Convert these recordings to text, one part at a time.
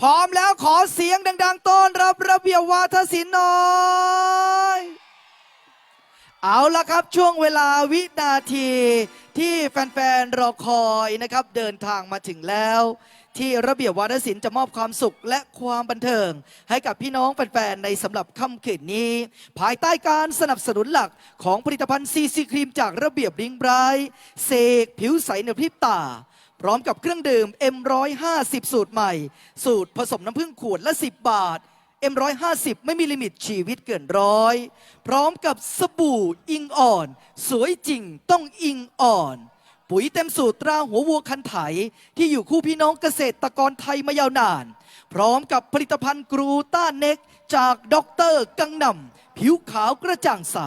พร้อมแล้วขอเสียงดัง ๆ ต้อนรับระเบียบวาทศิลป์หน่อยเอาละครับช่วงเวลาวินาทีที่แฟนๆรอคอยนะครับ เดินทางมาถึงแล้ว ที่ระเบียบวาทศิลป์จะมอบความสุขและความบันเทิง ให้กับพี่น้องแฟนๆในสำหรับค่ำคืนนี้ ภายใต้การสนับสนุนหลักของผลิตภัณฑ์ซีซีครีมจากระเบียบลิงไบรท์เสกผิวใสในพริบตา พร้อมกับเครื่องดื่ม M150 สูตรใหม่ สูตรผสมน้ำผึ้งขวดละ 10 บาท M150 ไม่มีลิมิตชีวิตเกินร้อย พร้อมกับสบู่อิงอ่อน สวยจริงต้องอิงอ่อน ปุ๋ยเต็มสูตรตราหัววัวคันไถ ที่อยู่คู่พี่น้องเกษตรกรไทยมายาวนาน พร้อมกับผลิตภัณฑ์กรูต้าเน็ก จากด็อกเตอร์กังนำผิวขาวกระจ่างใส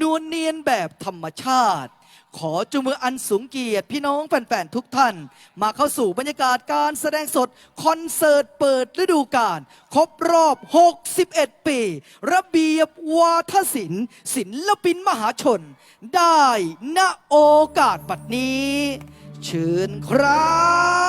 นวลเนียนแบบธรรมชาติ ขอจุมืออันสูงเกียรติพี่น้องแฟนๆทุกท่าน มาเข้าสู่บรรยากาศการแสดงสด คอนเสิร์ตเปิดฤดูกาลครบรอบ 61 ปี ระเบียบวาทศิลป์ศิลปินมหาชน ได้ณโอกาสบัดนี้ เชิญครับ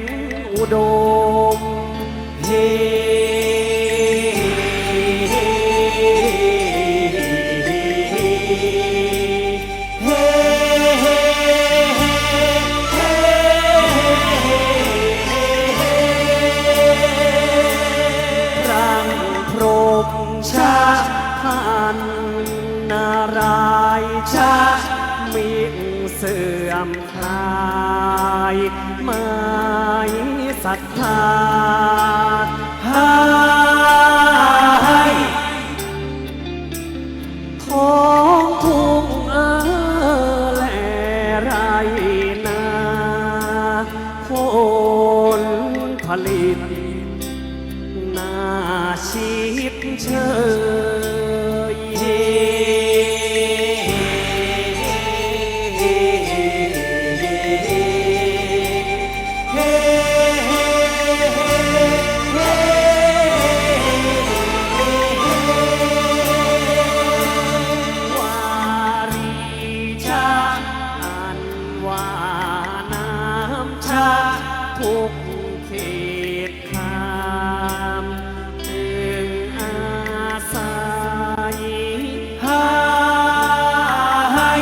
นอุดมเฮรังพรมชาพันนารายชามิ สื่อมคลายไม่ศรัทธาหายท้องทุ่งเออแลไรนาผลผลิตนาชิดเชย ว่าน้ำชาทุกเขตคามถึงอาศัยให้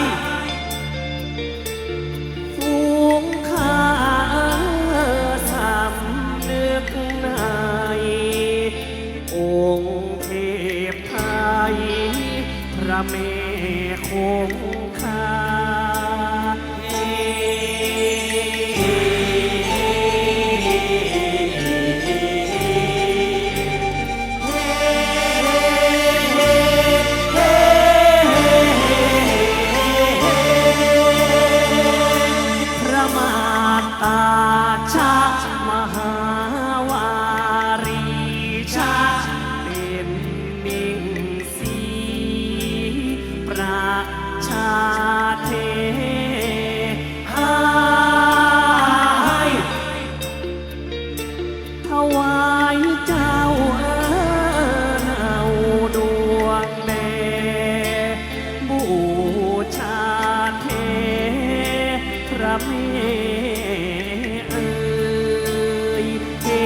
ฝูงข้าสำนึกในองค์เทพไทยพระเมคงคา แม่เอ่ยเฮ้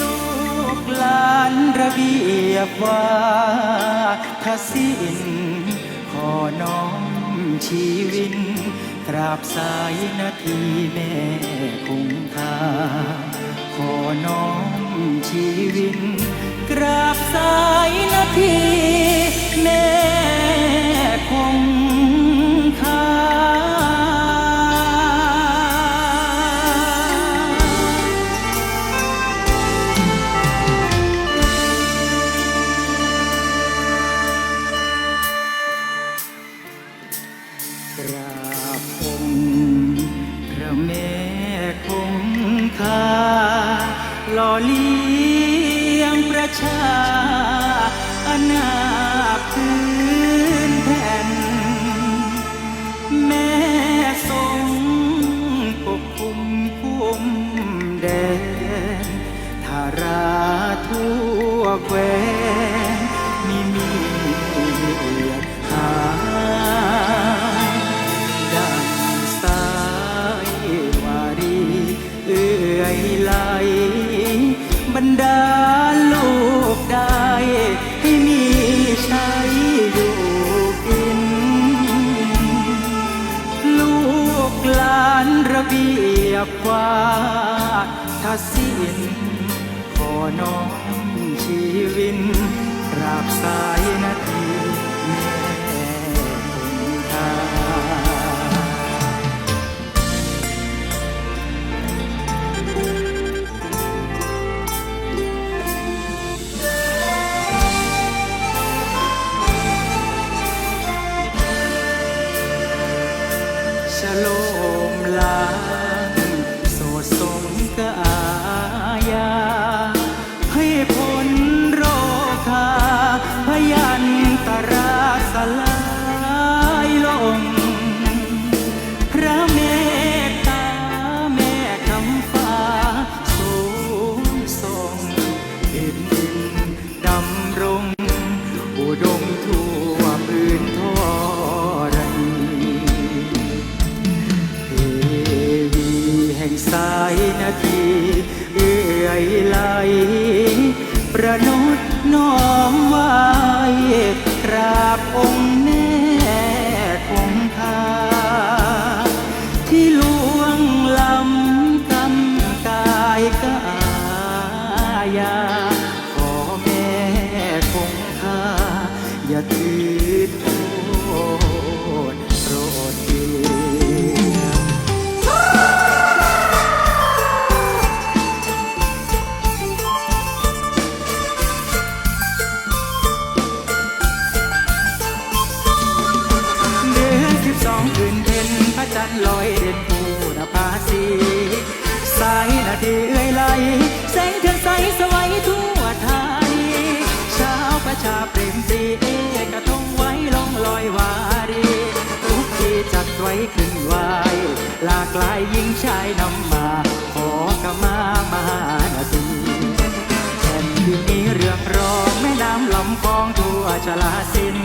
ลูกหลานระเบียบว่าถ้าสิ้นขอน้อมชีวิน ตราบสายนาทีแม่คงคาขอน้องชีวินกราบสายนาทีแม่คง สายนาทีเอื่อยไหลประนุษน้อมไหวกราบองค์ นำมา ขอกะมามหานาทีแผ่นดินนี้เรื่องรองแม่น้ำลำคลองทั่วชลาสิน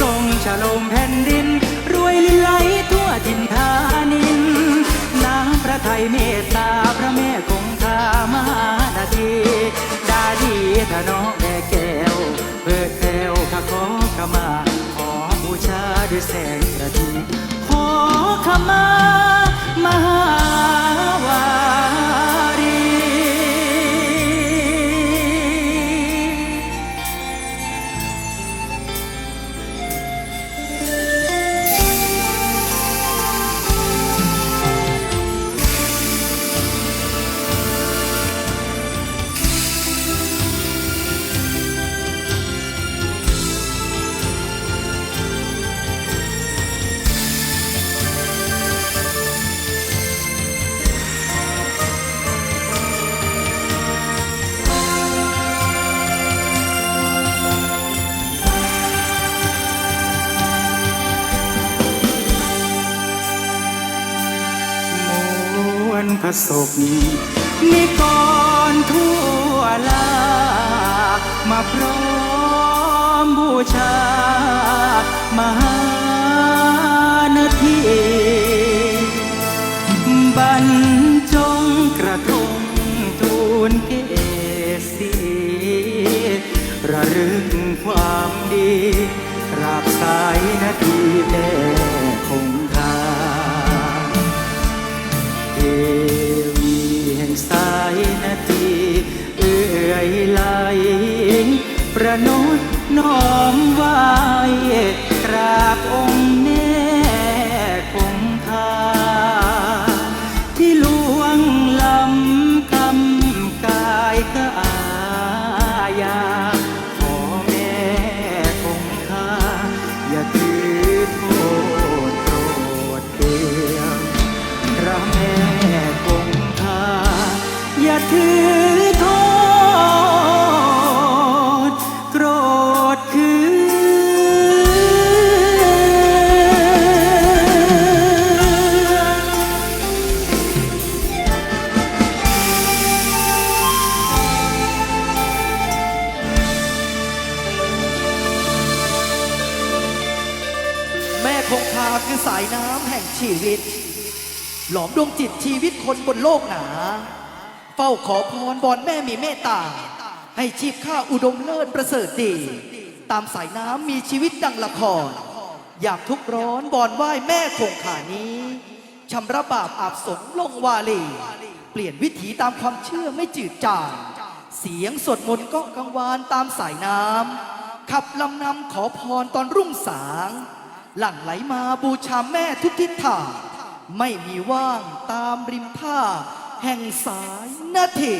ทรงฉลมแผ่นดิน รวยลิไหลทั่วทินไท ศกนิกรทั่วลา มาพร้อมบูชามหานาทีบรรจงกระทงทูลเกศีระลึกความดีกราบสายนาทีแด ไหลประนดน้อมไหวกราบองค์แม่คงคาที่ลวงลำกำกายกายาขอแม่คงคาอย่าถือโทษโกรธเคืองพระแม่คงคาอย่าถือาคือสายน้ำแห่งชีวิต หลอมดวงจิตชีวิตคนบนโลกหนา เฝ้าขอพรบอนแม่มีเมตตา ให้ชีพข้าอุดมเลิศประเสริฐดี ตามสายน้ำมีชีวิตดังละคร อยากทุกร้อนบอนไหว้แม่คงคานี้ชำระบาปอาบสงลงวาลี เปลี่ยนวิถีตามความเชื่อไม่จืดจางเสียงสวดมนต์ก้องกังวานตามสายน้ำขับลำนำขอพรตอนรุ่งสาง หลั่งไหลมาบูชาแม่ทุกทิศทางไม่มีว่างตามริมท่าแห่งสายนาที